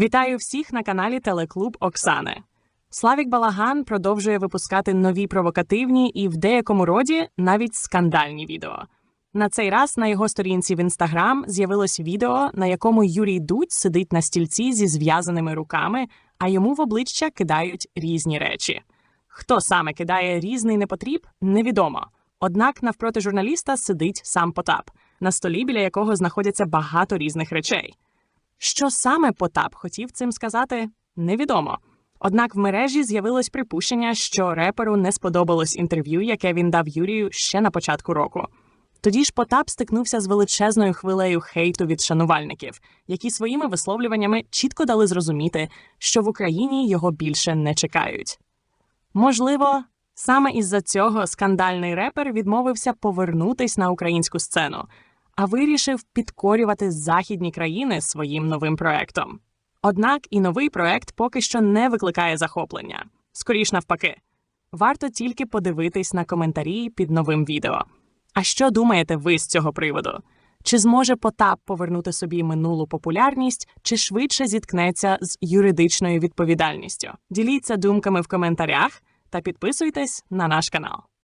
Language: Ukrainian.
Вітаю всіх на каналі Телеклуб Оксани. Славік Балаган продовжує випускати нові провокативні і в деякому роді навіть скандальні відео. На цей раз на його сторінці в інстаграм з'явилось відео, на якому Юрій Дудь сидить на стільці зі зв'язаними руками, а йому в обличчя кидають різні речі. Хто саме кидає різний непотріб, невідомо. Однак навпроти журналіста сидить сам Потап, на столі біля якого знаходяться багато різних речей. Що саме Потап хотів цим сказати, невідомо. Однак в мережі з'явилось припущення, що реперу не сподобалось інтерв'ю, яке він дав Юрію ще на початку року. Тоді ж Потап стикнувся з величезною хвилею хейту від шанувальників, які своїми висловлюваннями чітко дали зрозуміти, що в Україні його більше не чекають. Можливо, саме із-за цього скандальний репер відмовився повернутись на українську сцену, а вирішив підкорювати західні країни своїм новим проектом. Однак і новий проект поки що не викликає захоплення. Скоріш навпаки, варто тільки подивитись на коментарі під новим відео. А що думаєте ви з цього приводу? Чи зможе Потап повернути собі минулу популярність, чи швидше зіткнеться з юридичною відповідальністю? Діліться думками в коментарях та підписуйтесь на наш канал.